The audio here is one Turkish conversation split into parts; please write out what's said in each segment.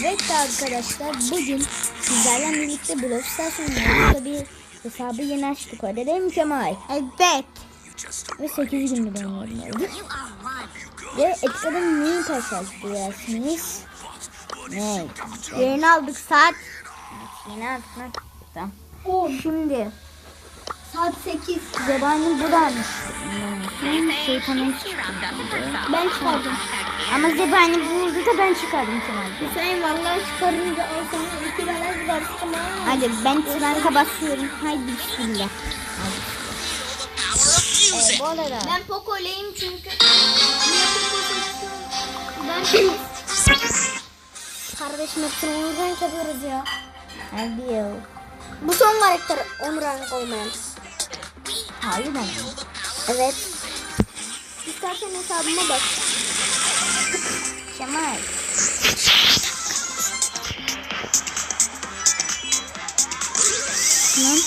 Evet arkadaşlar bugün sizlerle birlikte Brawl Stars oynuyoruz. bir hesabı yeni açtık öyle değil mi Kemal? Evet. Ve 8 gündür oynuyorum öyle. Ve ekranın neyi taşlaştırıyorsunuz? Ne? Yeni aldık saat. Yeni aldık. Tamam. Şimdi Saat 8. zebani buradaymış. Şeytanın Ben çıkardım. Ama zebani buldu da ben çıkardım Kemal. Hüseyin vallahi çıkarınca al sana iki tane bıraktım ha. Hadi ben tranka basıyorum. Haydi bismillah. Ee, bu arada Ben Poco'leyim çünkü. Ben Kardeşim hepsini Onur'dan yapıyoruz ya. hadi ya. Bu son karakter Onur'dan koymayan. Hayır ben. Evet. İstersen hesabıma bak. Kemal. Tamam.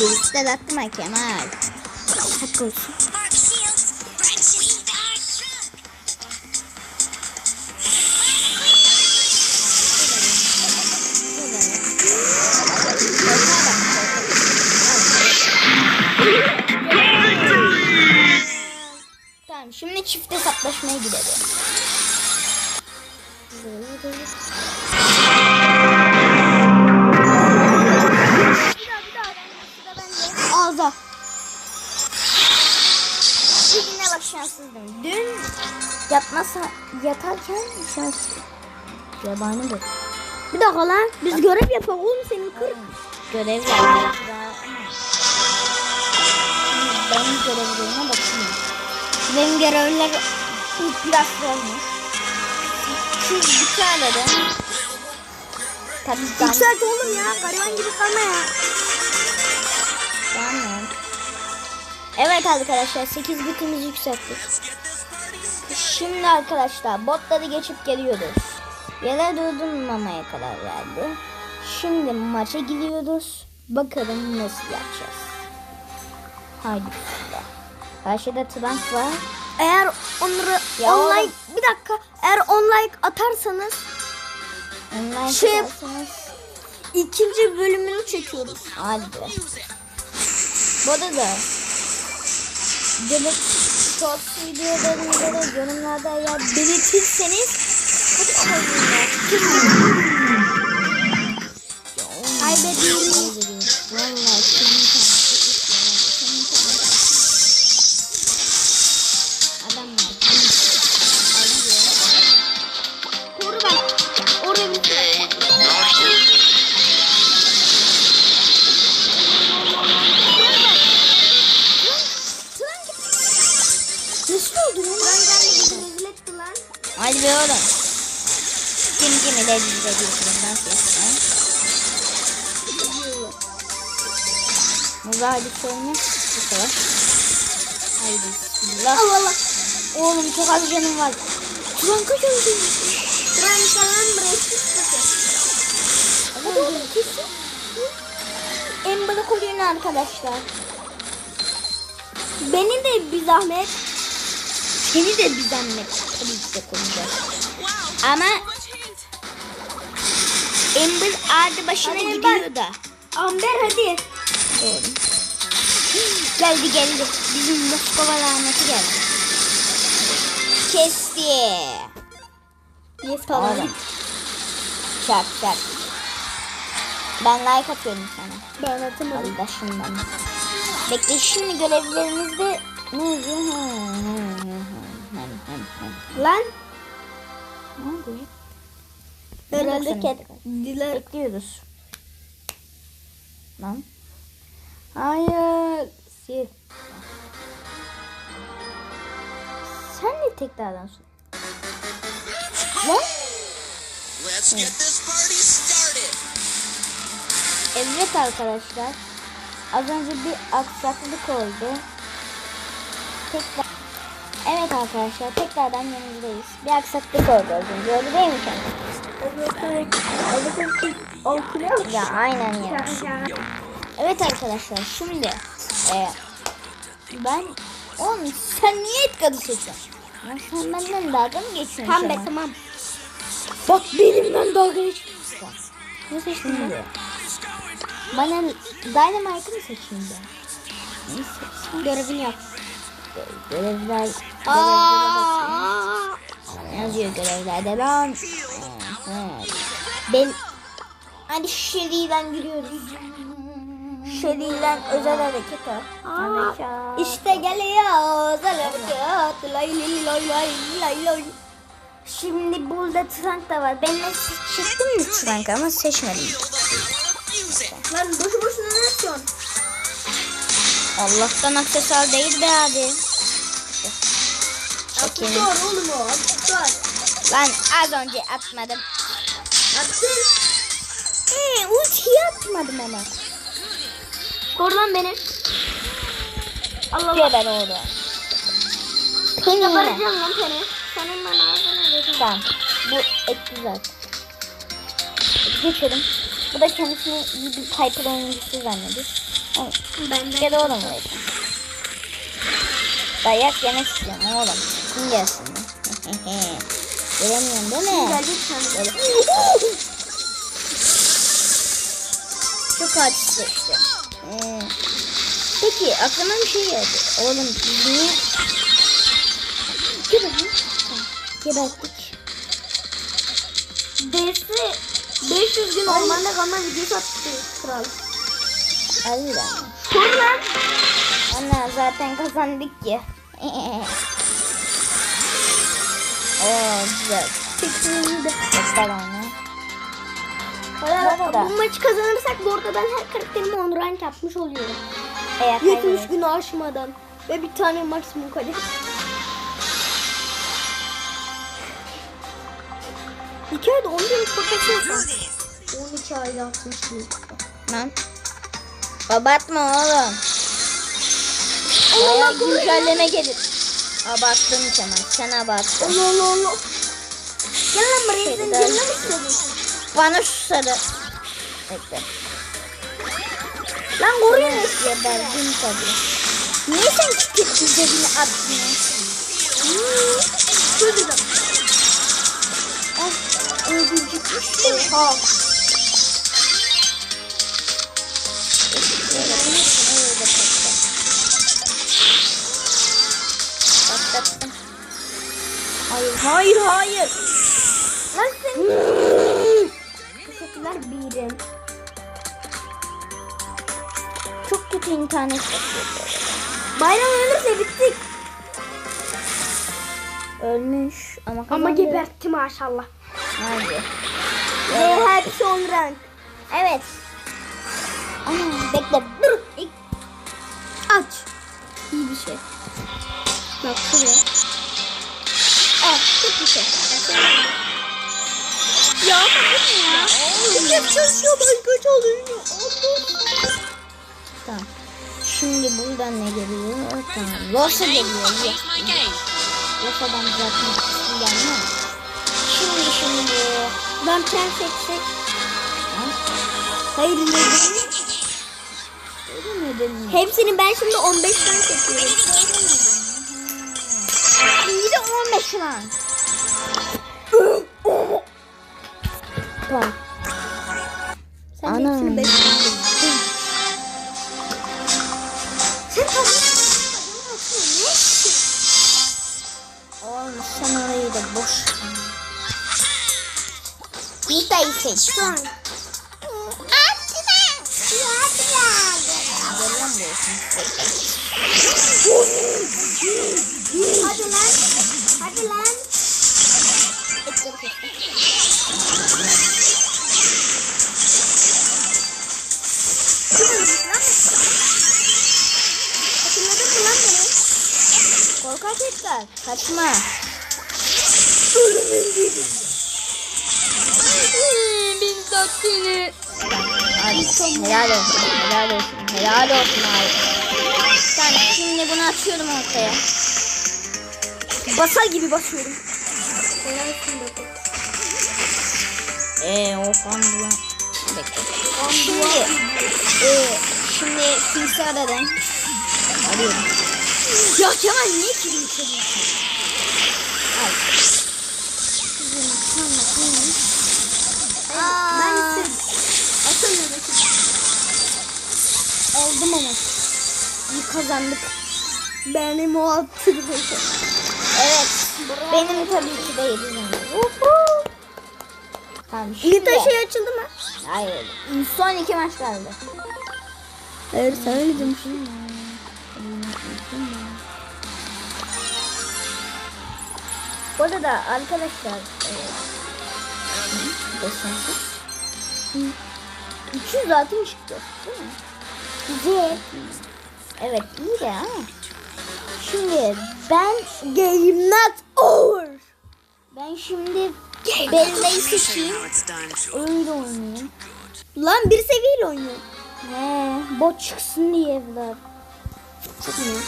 Birlikte de atma Kemal. Hakkı olsun. Şimdi çift hesaplaşmaya gidelim. Ağza. Bugüne bak şanssızdım. Dün yatmasa yatarken şans. Yabani bu. Bir dakika lan. Biz görev yapalım oğlum senin kır. Görev yapacağız. Benim görevlerime bakayım. Benim görevler biraz olmuş. Şu de. Tabii. Yükselt oğlum ya. Gariban gibi kalma ya. Tamam. Evet arkadaşlar 8 bitimizi yükselttik. Şimdi arkadaşlar botları geçip geliyoruz. Yere durdurmamaya karar verdi. Şimdi maça gidiyoruz. Bakalım nasıl yapacağız. Haydi bismillah. Karşıda Trump var. Eğer onları Ya online oğlum. bir dakika eğer online atarsanız Online Şey- yaparsanız ikinci bölümünü çekiyoruz. hadi. Bu arada gelip short videolarında da yorumlarda eğer belirtirseniz hadi Kaybediyorum. Kim kimi de bize diyorsun. Nasıl yapıyorsun? Muza hadi söyleme. Bu kadar. Haydi bismillah. Allah Allah. Oğlum çok az canım var. Turan kaç? Turan kalan bıraktık Hadi oğlum kesin. Ember'ı koruyun arkadaşlar. Beni de bir zahmet. Seni de bir zahmet tabii ki de konuşacağız. Ama Ember ardı başına Hadi gidiyor Ember. da. Amber hadi. Doğru. Geldi geldi. Bizim Moskova laneti geldi. Kesti. Oğlum. Çak çak. Ben like atıyorum sana. Ben atamadım. Hadi da şundan. Bekle şimdi görevlerimizde. Lan. Herhalde Bekliyorsun. ket. Diler. Bekliyoruz. Lan. Hayır. Sil. Sen de tekrardan sor. Ne? Let's get this party started. Evet arkadaşlar. Az önce bir aksaklık oldu. Tekrar. Evet arkadaşlar tekrardan yanımızdayız. Bir aksaklık oldu az önce. Öyle değil mi sen? Ya aynen ya. Evet arkadaşlar şimdi e, ben oğlum sen niye et kadı seçiyorsun? Ya sen benden dalga mı geçiyorsun? Tamam be tamam. Bak benimden dalga geçmiyorsun. Ne seçtin ben? Bana Dynamite'ı mı seçeyim ben? Görevini yap. Görevler. Aa. Ne yazıyor görevlerde lan? Evet. Ben Hadi Shelly'den giriyoruz. Şeli'yle özel hareket ha. Aa, İşte geliyor özel hareket. Lay lay lay lay lay lay. Şimdi burada Trunk da var. Ben de seçtim mi Trunk ama seçmedim. Lan boşu boşuna ne yapıyorsun? Allah'tan aksesuar değil be abi. Çekelim. Aksesuar oğlum o. Aksesuar. Ben az önce atmadım. Attın. Ee, ultiyi atmadım ama. Kor lan beni. Allah Allah. Geber oğlum. Penine. Yaparacağım lan seni. Senin ben ağzına vereceğim. Tamam. Bu etti zaten. Geçelim. Bu da kendisini iyi bir Piper oyuncusu zannediyor. Ama Benden. Gel oğlum buraya. Dayak yemek istiyorum oğlum. Kim gelsin? Gelemiyorum değil mi? Çok acı çekti. Hmm. Peki aklıma bir şey geldi. Oğlum niye... Geberdik. Geberdik. D'si 500 gün ormanda kalma videosu attı kral. Kor lan. Ana zaten kazandık ki. Oo güzel. Göster onu. Bu arada- Bu maçı kazanırsak bu arada ben her karakterime 10 rank yapmış oluyorum. Eğer 70 kaybedersek- günü aşmadan. Ve bir tane maksimum kale. İki ayda 10 bin yapar. 12 ayda 60 bin. Lan. Abartma oğlum. Bayağı güncelleme gelir. Abarttın Kemal. Sen abarttın. Allah Allah Allah. Gel lan buraya sen canına mı istedin? Bana şu sarı. Bekle. Lan koruyor ne? Geberdim tabii. Niye sen küçük üzerine atmıyorsun? Şurada. Ah, öldürecekmiştim. Ha. Hayır, hayır. Lan sen. Teşekkürler birim. Çok kötü internet. Bayram ölürse bittik. Ölmüş ama Ama kazandı. gebertti maşallah. Nerede? Ve hepsi 10 rank. Evet. Ana, bekle. Dur. Aç. İyi bir şey. Bak şuraya. Çok şey. Ya bu ne ya? Çalışıyor başka çalışıyor. Tamam. Şimdi buradan ne geliyor? Tamam. Rosa geliyor. Rosa'dan zaten isim gelmiyor. Şimdi şimdi. Ben prenseslik. Ha? Hayır ne Öyle mi dedin? Hepsini ben şimdi 15 rank yapıyorum. İyi de 15 lan. Tamam. Sen Ana. hepsini 5 rank yapıyorsun. Sen. Oğlum sen orayı da boş. Nita'yı seç. Sen. Gel lan bu olsun. Etler. Kaçma. Biz seni. Hadi helal olsun. Helal olsun. Helal olsun abi. Sen şimdi bunu atıyorum ortaya. Basar gibi basıyorum. Eee o. Bekle. Şimdi. Eee şimdi kimse aradım. Arıyorum. Ya Kemal niye kilim çalıyorsun? Ben Aldım ama. İyi kazandık. Benim o attırdı. Evet. Bravo. Benim tabii ki de değil. Tamam, şimdi... Lita şey açıldı mı? Hayır. Son iki maç kaldı. Hayır sen öyle demiştin. Bu arada arkadaşlar. e, Desensiz. 300 zaten çıktı. Değil mi? Güzel. Evet iyi de ama. Şimdi ben Game not over. ben şimdi belleği seçeyim. Öyle oynayayım. Lan bir seviyeyle oynuyor. He, bot çıksın diye Çıkmıyor.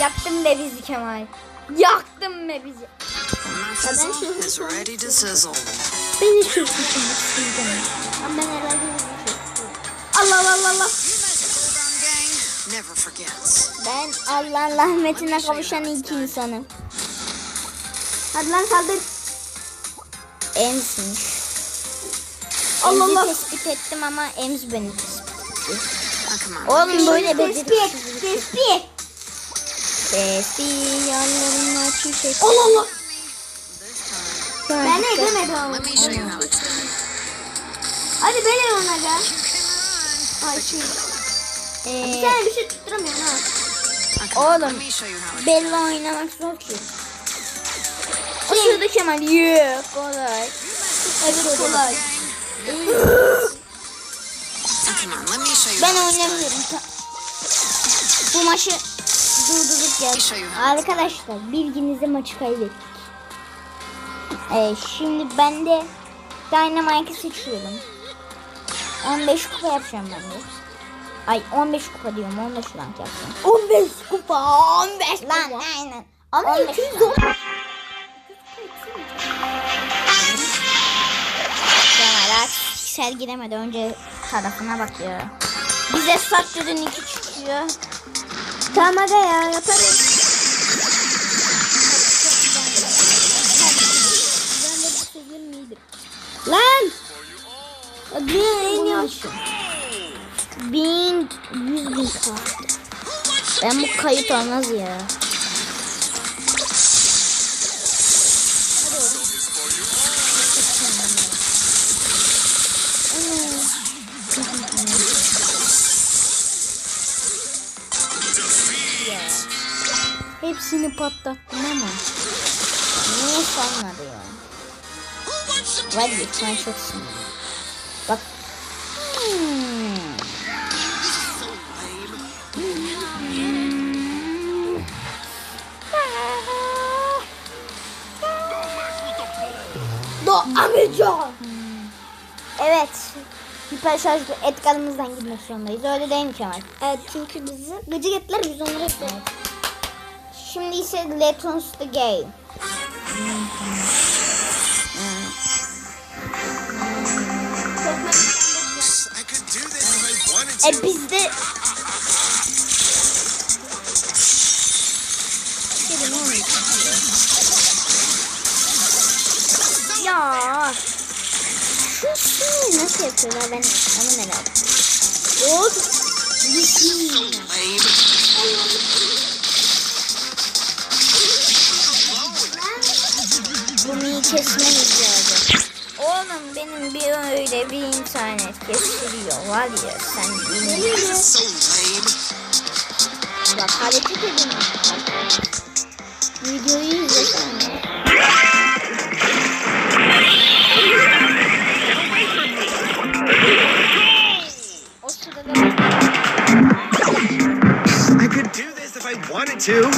Yaktın be bizi Kemal. Yaktın be bizi. Beni çok. Ama ben herhalde Allah Allah Allah. Ben Allah'ın rahmetine kavuşan ilk insanım. Hadi lan kaldır. Ems'miş. Allah Allah. tespit ettim ama Ems beni tespit etti. On. Oğlum böyle Tespih. beceriksiz. Tespih. Sesi yanlarına çiçek. Allah Allah. Ben ne demedim ama. let me show you how it's done. Hadi böyle ona gel. Ay şey. Ee, Bir tane bir şey tutturamıyorum ha. Oğlum. Bella oynamak zor ki. O sırada Kemal yok kolay. Evet kolay. Ben oynamıyorum. Bu maçı durdurduk ya. Arkadaşlar bilginizi maçı kaybettik. Ee, şimdi ben de Dynamite'ı seçiyorum. 15 kupa yapacağım ben de. Ay 15 kupa diyorum 15 rank yapacağım. 15 kupa. 15 Lan kupa. aynen. Ama 15 200 rank. dolar. Kemal sergilemeden önce tarafına bakıyor. Bize Satürn 2 çıkıyor. Tamam aga ya yaparım. Lan. Hadi en. Bin, yüz bin k. Ben bu kayıt olmaz ya. Hepsini patlattım ama. Niye sanmadı ya? Var ya sen çok sinirli. Bak. Hmm. Do amca. Evet. Hiper şarj etkanımızdan gitmek zorundayız. Öyle değil mi Kemal? Evet çünkü bizi gıcık ettiler biz onları ettiler. Şimdi ise Let's the Game. E bizde... Ya. Şu şeyi nasıl yapıyorlar ben onu merak ediyorum. Hop. Kesmemiz lazım. Oğlum benim bir öyle bir internet kestiriyor var ya sen bilmiyorsun. Bak hareket edin. Videoyu izlesene. O sırada I could do this if I wanted to.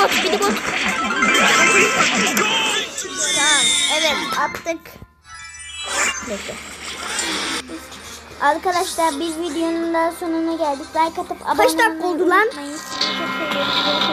Bot biri bot. Tamam evet attık. Bekle. Arkadaşlar biz videonun da sonuna geldik. Like atıp abone dakika olmayı oldu lan? unutmayın. Sizi çok seviyoruz. Görüşürüz.